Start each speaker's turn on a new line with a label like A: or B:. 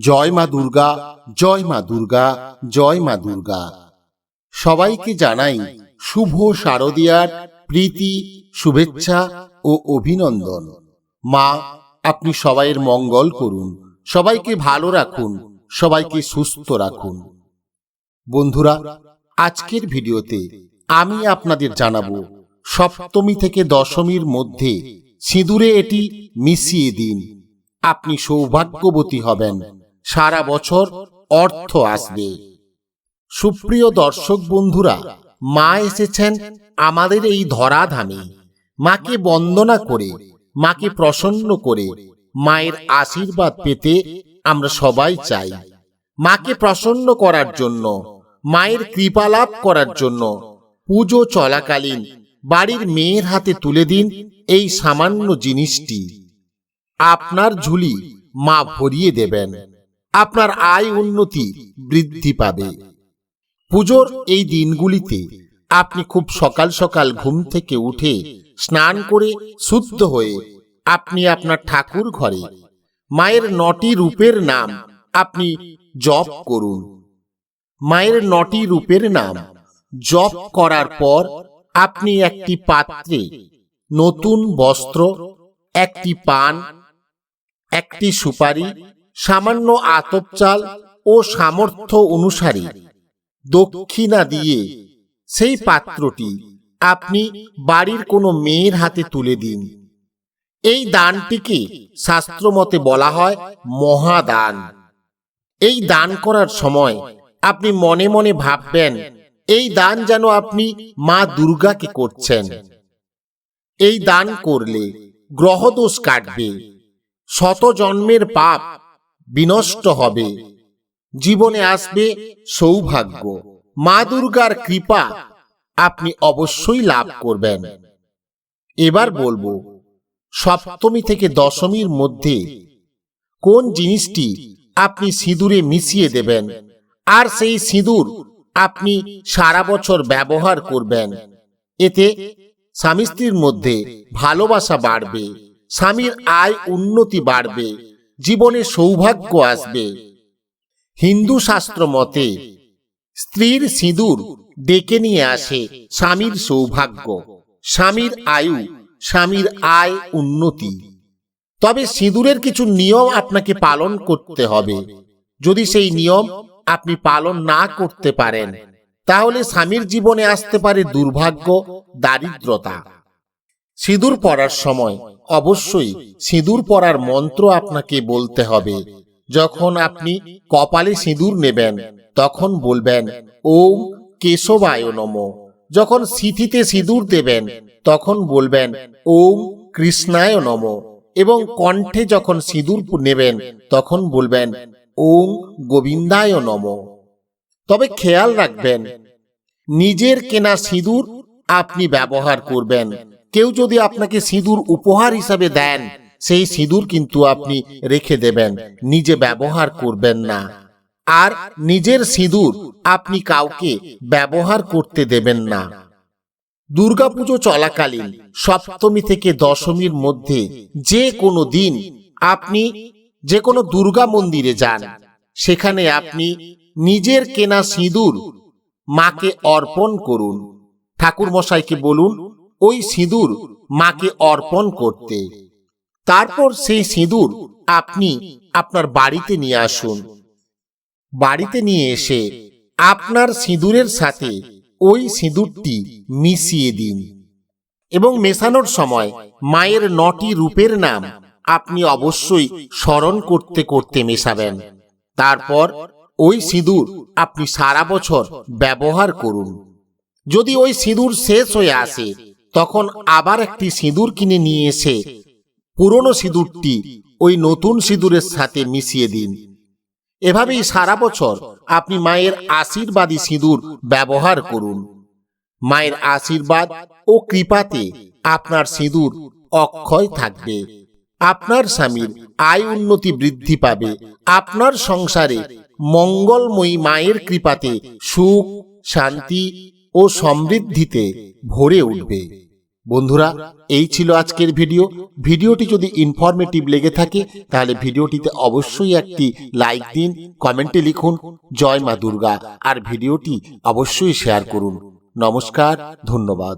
A: জয় মা দুর্গা, জয় মা দুর্গা, জয় মা দুর্গা। সবাইকে জানাই শুভ শারদিয়ার প্রীতি, শুভেচ্ছা ও অভিনন্দন। মা, আপনি সবাইয়ের মঙ্গল করুন। সবাইকে ভালো রাখুন, সবাইকে সুস্থ রাখুন। বন্ধুরা, আজকের ভিডিওতে আমি আপনাদের জানাব, সপ্তমী থেকে দশমীর মধ্যে সিঁদুরে এটি মিশিয়ে দিন। আপনি সৌভাগ্যবতী হবেন। সারা বছর অর্থ আসবে। সুপ্রিয় দর্শক বন্ধুরা, মা এসেছেন আমাদের এই ধরাধামে। মাকে বন্দনা করে, মাকে প্রসন্ন করে, মায়ের আশীর্বাদ পেতে আমরা সবাই চাই। মাকে প্রসন্ন করার জন্য, মায়ের কৃপা লাভ করার জন্য পুজো চলাকালীন বাড়ির মেয়ের হাতে তুলে দিন এই সামান্য জিনিসটি। আপনার ঝুলি মা ভরিয়ে দেবেন। আপনার আয় উন্নতি বৃদ্ধি পাবে। পুজোর এই দিনগুলিতে আপনি খুব সকাল সকাল ঘুম থেকে উঠে স্নান করে শুদ্ধ হয়ে আপনি আপনার ঠাকুর ঘরে মায়ের নটি রূপের নাম আপনি জপ করুন। মায়ের নটি রূপের নাম জপ করার পর আপনি একটি পাত্রে নতুন বস্ত্র, একটি পান, একটি সুপারি সামান্য আতপ চাল ও সামর্থ্য অনুসারে। দক্ষিণা দিয়ে সেই পাত্রটি আপনি বাড়ির কোনো মেয়ের হাতে তুলে দিন। এই দানটিকে শাস্ত্রমতে বলা হয় মহাদান। এই দান করার সময় আপনি মনে মনে ভাববেন, এই দান যেন আপনি মা দুর্গাকে করছেন। এই দান করলে গ্রহদোষ কাটবে। শত জন্মের পাপ বিনষ্ট হবে। জীবনে আসবে সৌভাগ্য। মা দুর্গার কৃপা আপনি অবশ্যই লাভ করবেন। এবার বলব, সপ্তমী থেকে দশমীর মধ্যে কোন জিনিসটি আপনি সিঁদুরে মিশিয়ে দেবেন? আর সেই সিঁদুর আপনি সারা বছর ব্যবহার করবেন। এতে স্বামী স্ত্রীর মধ্যে ভালোবাসা বাড়বে, স্বামীর আয় উন্নতি বাড়বে জীবনে সৌভাগ্য আসবে। হিন্দু শাস্ত্র মতে, স্ত্রীর সিঁদুর ডেকে নিয়ে আসে স্বামীর সৌভাগ্য। স্বামীর আয়ু, স্বামীর আয় উন্নতি। তবে সিঁদুরের কিছু নিয়ম আপনাকে পালন করতে হবে। যদি সেই নিয়ম আপনি পালন না করতে পারেন, তাহলে স্বামীর জীবনে আসতে পারে দুর্ভাগ্য, দারিদ্রতা। সিঁদুর পরার সময় অবশ্যই সিঁদুর পরার মন্ত্র আপনাকে বলতে হবে। যখন আপনি কপালে সিঁদুর নেবেন, তখন বলবেন, ওম কেশবায় নম। যখন সিথিতে সিঁদুর দেবেন, তখন বলবেন, ওম কৃষ্ণায় নম। এবং কণ্ঠে যখন সিঁদুর নেবেন, তখন বলবেন, ওম গোবিন্দায় নম। তবে খেয়াল রাখবেন, নিজের কেনা সিঁদুর আপনি ব্যবহার করবেন। কেউ যদি আপনাকে সিঁদুর উপহার হিসাবে দেন, সেই সিঁদুর কিন্তু আপনি রেখে দেবেন, নিজে ব্যবহার করবেন না। আর নিজের সিঁদুর আপনি কাউকে ব্যবহার করতে দেবেন না। দুর্গাপুজো চলাকালীন, সপ্তমী থেকে দশমীর মধ্যে যে কোনো দিন আপনি যে কোনো দুর্গা মন্দিরে যান, সেখানে আপনি নিজের কেনা সিঁদুর মাকে অর্পণ করুন। ঠাকুর মশাইকে বলুন ওই সিঁদুর মাকে অর্পণ করতে। তারপর সেই সিঁদুর আপনি আপনার বাড়িতে নিয়ে আসুন। বাড়িতে নিয়ে এসে আপনার সিঁদুরের সাথে ওই সিঁদুরটি মিশিয়ে দিন। এবং মেশানোর সময় মায়ের নটি রূপের নাম আপনি অবশ্যই স্মরণ করতে করতে মেশাবেন। তারপর ওই সিঁদুর আপনি সারা বছর ব্যবহার করুন। যদি ওই সিঁদুর শেষ হয়ে আসে তখন আবার একটি সিঁদুর কিনে নিয়ে এসে পুরনো সিঁদুরটি ওই নতুন সিঁদুরের সাথে মিশিয়ে দিন। এভাবেই সারা বছর আপনি মায়ের আশীর্বাদী সিঁদুর ব্যবহার করুন। মায়ের আশীর্বাদ ও কৃপাতে আপনার সিঁদুর অক্ষয় থাকবে। আপনার স্বামীর আয় উন্নতি বৃদ্ধি পাবে। আপনার সংসারে মঙ্গলময়ী মায়ের কৃপাতে সুখ, শান্তি ও সমৃদ্ধিতে ভরে উঠবে। বন্ধুরা, এই ছিল আজকের ভিডিও। ভিডিওটি যদি ইনফরমেটিভ লেগে থাকে, তাহলে ভিডিওটিতে অবশ্যই একটি লাইক দিন কমেন্টে লিখুন, জয় মা দুর্গা আর ভিডিওটি অবশ্যই শেয়ার করুন। নমস্কার, ধন্যবাদ।